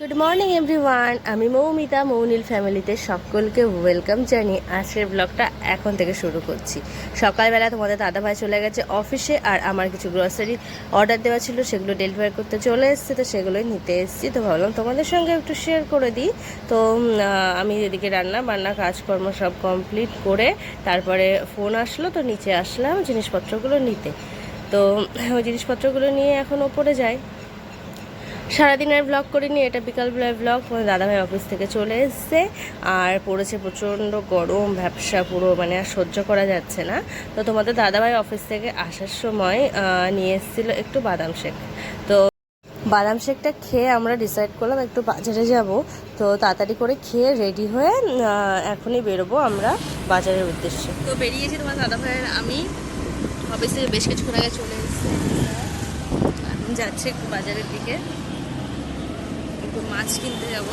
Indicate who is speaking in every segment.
Speaker 1: Good morning everyone আমি মৌমিতা, মৌনীল ফ্যামিলিতে সকলকে ওয়েলকাম জানিয়ে আজকের ব্লগটা এখন থেকে শুরু করছি। সকালবেলা তোমাদের দাদাভাই চলে গেছে অফিসে আর আমার কিছু গ্রসারি অর্ডার দেওয়া ছিল, সেগুলো ডেলিভারি করতে চলে এসেছে, তো সেগুলোই নিতে এসেছি। তো ভাবলাম তোমাদের সঙ্গে একটু শেয়ার করে দিই। তো আমি এদিকে রান্না বান্না কাজকর্ম সব কমপ্লিট করে তারপরে ফোন আসলো, তো নিচে আসলাম জিনিসপত্রগুলো নিতে। তো, ওই জিনিসপত্রগুলো নিয়ে এখন ওপরে যাই। সারাদিনের ব্লগ করিনি, এটা বিকালবেলার ব্লগ দাদাভাই অফিস থেকে চলে এসছে। আর পড়েছে প্রচণ্ড গরম, ব্যবসা পুরো মানে আর সহ্য করা যাচ্ছে না। তো তোমাদের দাদাভাই অফিস থেকে আসার সময় নিয়ে এসেছিল একটু বাদাম শেক। তো বাদাম শেকটা খেয়ে আমরা ডিসাইড করলাম একটু বাজারে যাব। তো তাড়াতাড়ি করে খেয়ে রেডি হয়ে এখনই বেরোবো আমরা বাজারের উদ্দেশ্যে। তো বেরিয়েছি তোমার দাদাভাইয়ের, আমি অফিসে বেশ কিছুক্ষণ আগে চলে এসেছি। এখন যাচ্ছে একটু বাজারের দিকে। মাছ কিনতে যাব।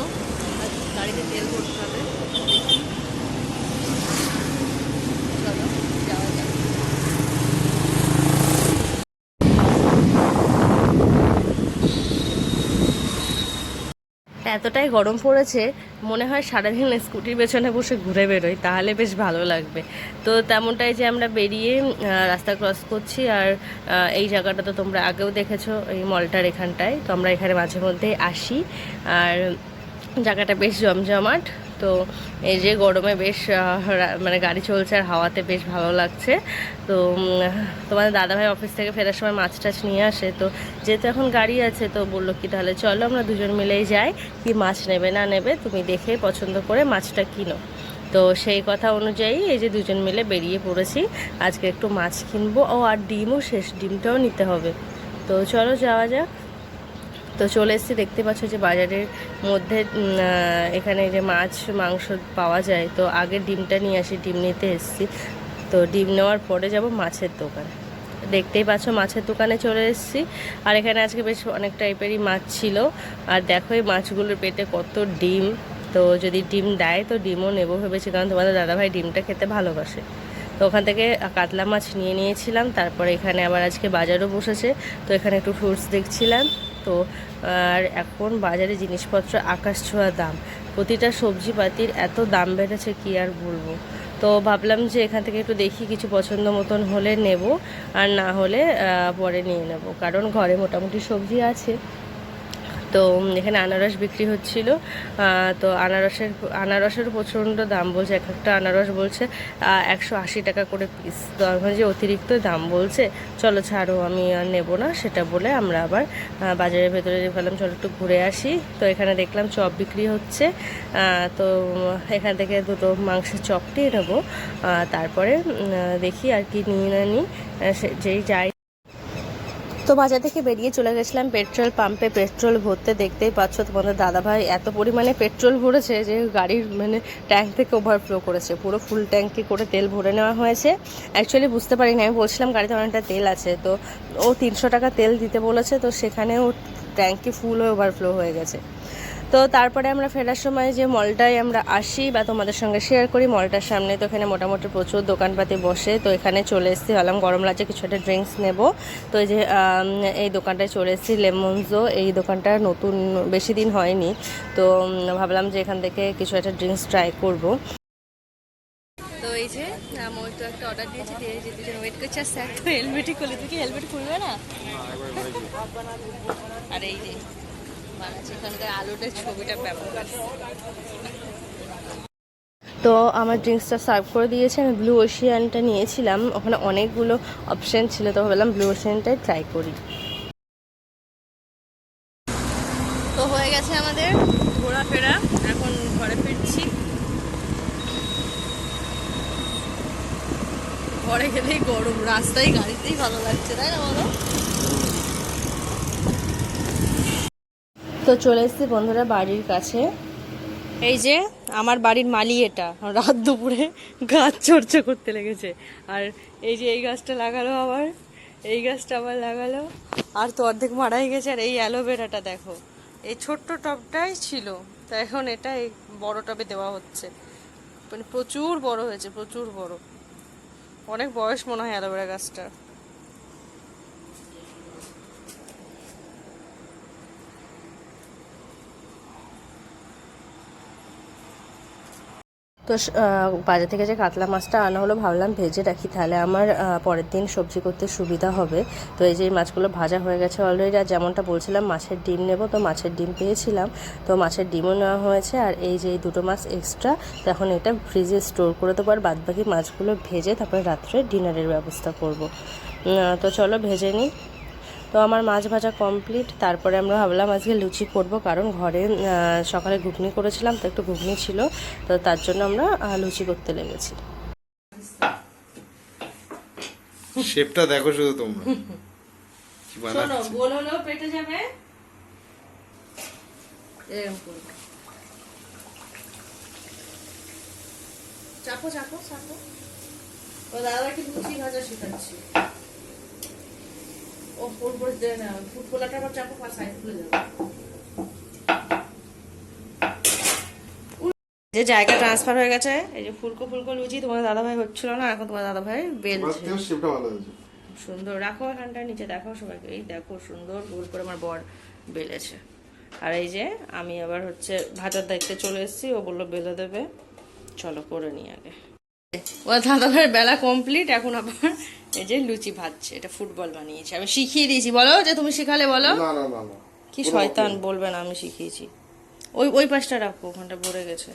Speaker 1: গাড়িতে তেল করতে হবে দেখি চলো যাওয়া যাক এতটাই গরম পড়েছে, মনে হয় সারাদিন স্কুটির পেছনে বসে ঘুরে বেরোই, তাহলে বেশ ভালো লাগবে। তো তেমনটাই যে আমরা বেরিয়ে রাস্তা ক্রস করছি আর এই জায়গাটা তো তোমরা আগেও দেখেছ, এই মলটার এখানটায়। তো আমরা এখানে মাঝে মধ্যে আসি। আর জায়গাটা বেশ জমজমাট। তো এই যে গরমে বেশ মানে গাড়ি চলছে আর হাওয়াতে বেশ ভালো লাগছে। তো তোমাদের দাদাভাই অফিস থেকে ফেরার সময় মাছ টাছ নিয়ে আসে। তো যেহেতু এখন গাড়ি আছে, তো বলল কি তাহলে চলো আমরা দুজন মিলেই যাই, কি মাছ নেবে না নেবে তুমি দেখে পছন্দ করে মাছটা কিনো। তো সেই কথা অনুযায়ী এই যে দুজন মিলে বেরিয়ে পড়েছি। আজকে একটু মাছ কিনবো। ও, আর ডিমও শেষ, ডিমটাও নিতে হবে। তো চলো যাওয়া যাক। তো চলে এসেছি, দেখতে পাচ্ছ যে বাজারের মধ্যে এখানে যে মাছ, মাংস পাওয়া যায়। তো আগে ডিমটা নিয়ে আসি, ডিম নিতে এসেছি। তো ডিম নেওয়ার পরে যাব মাছের দোকানে। দেখতেই পাচ্ছ মাছের দোকানে চলে এসেছি। আর এখানে আজকে বেশ অনেক টাইপেরই মাছ ছিল। আর দেখো এই মাছগুলোর পেটে কত ডিম। তো যদি ডিম দেয়, তো ডিমও নেব ভেবেছি, কারণ তোমাদের দাদাভাই ডিমটা খেতে ভালোবাসে। তো ওখান থেকে কাতলা মাছ নিয়ে নিয়েছিলাম। তারপরে এখানে আবার আজকে বাজারও বসেছে। তো এখানে একটু ফ্রুটস দেখছিলাম। তো, আর এখন বাজারে জিনিসপত্র আকাশ ছোঁয়া দাম। প্রতিটা সবজিপাতির এত দাম বেড়েছে, কি আর বলব? তো ভাবলাম যে এখান থেকে একটু দেখি, কিছু পছন্দ মতন হলে নেব, আর না হলে পরে নিয়ে নেব। কারণ ঘরে মোটামুটি সবজি আছে। তো এখানে আনারস বিক্রি হচ্ছিল। তো আনারসের আনারসের প্রচণ্ড দাম বলছে, এক একটা আনারস বলছে একশো আশি টাকা করে পিস তো যে অতিরিক্ত দাম বলছে, চলো ছাড়ো, আমি আর নেব না, সেটা বলে আমরা আবার বাজারের ভেতরে ভাবলাম, চলো একটু ঘুরে আসি। তো এখানে দেখলাম চপ বিক্রি হচ্ছে তো, এখান থেকে দুটো মাংসের চপটি নেব তারপরে দেখি আর কি নিয়ে না নিই যেই যাই তো বাজার থেকে বেরিয়ে চলে গেছিলাম পেট্রোল পাম্পে পেট্রোল ভরতে। দেখতেই পাচ্ছ তোমাদের দাদাভাই এত পরিমাণে পেট্রোল ভরেছে যে গাড়ির মানে ট্যাঙ্ক থেকে ওভারফ্লো করেছে। পুরো ফুল ট্যাঙ্কি করে তেল ভরে নেওয়া হয়েছে। অ্যাকচুয়ালি বুঝতে পারিনি, আমি বলছিলাম গাড়িতে অনেকটা তেল আছে। তো ও তিনশো টাকা তেল দিতে বলেছে, তো সেখানে ও ট্যাঙ্কি ফুল হয়ে ওভারফ্লো হয়ে গেছে। তো তারপরে আমরা ফেরার সময় যে মলটায় আমরা আসি বা তোমাদের সঙ্গে শেয়ার করি মলটার সামনে তো এখানে মোটামুটি প্রচুর দোকানপাতি বসে। তো এখানে চলে এসেছি ভাবলাম গরম লাগছে কিছু একটা ড্রিঙ্কস নেব। তো এই যে এই দোকানটায় চলে এসেছি লেমনজো এই দোকানটা নতুন বেশি দিন হয়নি। তো ভাবলাম যে এখান থেকে কিছু একটা ড্রিঙ্কস ট্রাই করব। তো এই যে আমি তো একটা অর্ডার দিয়েছি দিয়ে যে দুজন ওয়েট করছে আর স্যার তো হেলমেটই খুলে তুই কি হেলমেট খুলবে না? আর এই যে বানাচ্ছে এখানকার আলুটার ছবিটা ব্যাপক তো আমার ড্রিঙ্কসটা সার্ভ করে দিয়েছে আমি ব্লু ওশিয়ানটা নিয়েছিলাম ওখানে অনেকগুলো অপশান ছিল তো ভাবলাম ব্লু ওশিয়ানটাই ট্রাই করি। তো হয়ে গেছে আমাদের ঘোরাফেরা এখন ঘরে ফিরছি। ঘরে গেলেই গরম রাস্তায় গাড়িতেই ভালো লাগছে তাই না বলো? তো চলে এসেছি বন্ধুরা বাড়ির কাছে। এই যে আমার বাড়ির মালি এটা। রাত দুপুরে গাছ চর্চা করতে লেগেছে। আর এই যে এই গাছটা লাগালো আবার, এই গাছটা আবার লাগালো। আর তো অর্ধেক মারাই গেছে। আর এই অ্যালোভেরাটা দেখো, এই ছোট্ট টবটাই ছিল। তা এখন এটা এই বড় টবে দেওয়া হচ্ছে। মানে প্রচুর বড় হয়েছে, প্রচুর বড়। অনেক বয়স মনে হয় অ্যালোভেরা গাছটার। তো বাজার থেকে যে কাতলা মাছটা আনা হলো, ভাবলাম ভেজে রাখি। তাহলে আমার পরের দিন সবজি করতে সুবিধা হবে। তো এই যে মাছগুলো ভাজা হয়ে গেছে অলরেডি আর যেমনটা বলছিলাম, মাছের ডিম নেব। তো মাছের ডিম পেয়েছিলাম। তো মাছের ডিমও নেওয়া হয়েছে। আর এই যে দুটো মাছ এক্সট্রা তো এখন এটা ফ্রিজে স্টোর করে দেবো। আর বাদবাকি মাছগুলো ভেজে তারপরে রাত্রে ডিনারের ব্যবস্থা করব। তো চলো ভেজে নিই। তো আমার মাছ ভাজা কমপ্লিট তারপরে আমরা ভাবলাম আজকে লুচি করব কারণ ঘরে সকালে ঘুগনি করেছিলাম তো একটু ঘুগনি ছিল তো তার জন্য আমরা লুচি করতে লেগেছি
Speaker 2: শেপটা দেখো শুধু তোমরা। কি
Speaker 1: গোল হলেও পেটে যাবে। চাপো চাপো চাপো। ও দাদাকে লুচি ভাজা শেখাচ্ছি। ও ফুল করে দেয় না ফুট ফোলাটা আবার চাপো সাইড খুলে যাবে। যে জায়গা ট্রান্সফার হয়ে গেছে এই যে ফুলকো ফুলকো লুচি তোমার দাদা ভাই হচ্ছিল না এখন তোমার দাদা ভাই বেলছে সুন্দর রাখো এখানটা নিচে দেখো সবাইকে এই দেখো সুন্দর গোল করে আমার বর বেলেছে। আর এই যে আমি আবার হচ্ছে ভাজার দায়িত্বে চলে এসেছি ও বলল বেলে দেবে চলো করে নিই আগে। ও দাদা ভাইয়ের বেলা কমপ্লিট এখন আবার এই যে লুচি ভাজছে এটা ফুটবল বানিয়েছে। আমি শিখিয়ে দিয়েছি বলো যে তুমি শিখালে বলো।
Speaker 2: না না না না।
Speaker 1: কি শয়তান বলবে না আমি শিখিয়েছি। ওই ওই পাশটা রাখো ওখানটা ভরে গেছে।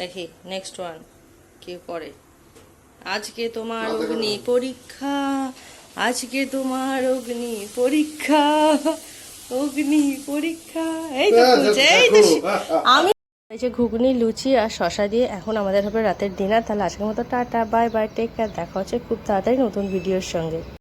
Speaker 1: দেখি নেক্সট ওয়ান কি করে। আজকে তোমার অগ্নি পরীক্ষা আজকে তোমার অগ্নি পরীক্ষা অগ্নি পরীক্ষা। এই তো এই তো আমি এই যে ঘুগনি, লুচি আর শশা দিয়ে এখন আমাদের হবে রাতের ডিনার তাহলে আজকের মতো tata bye bye take care দেখা হচ্ছে খুব তাড়াতাড়ি নতুন ভিডিওর সঙ্গে।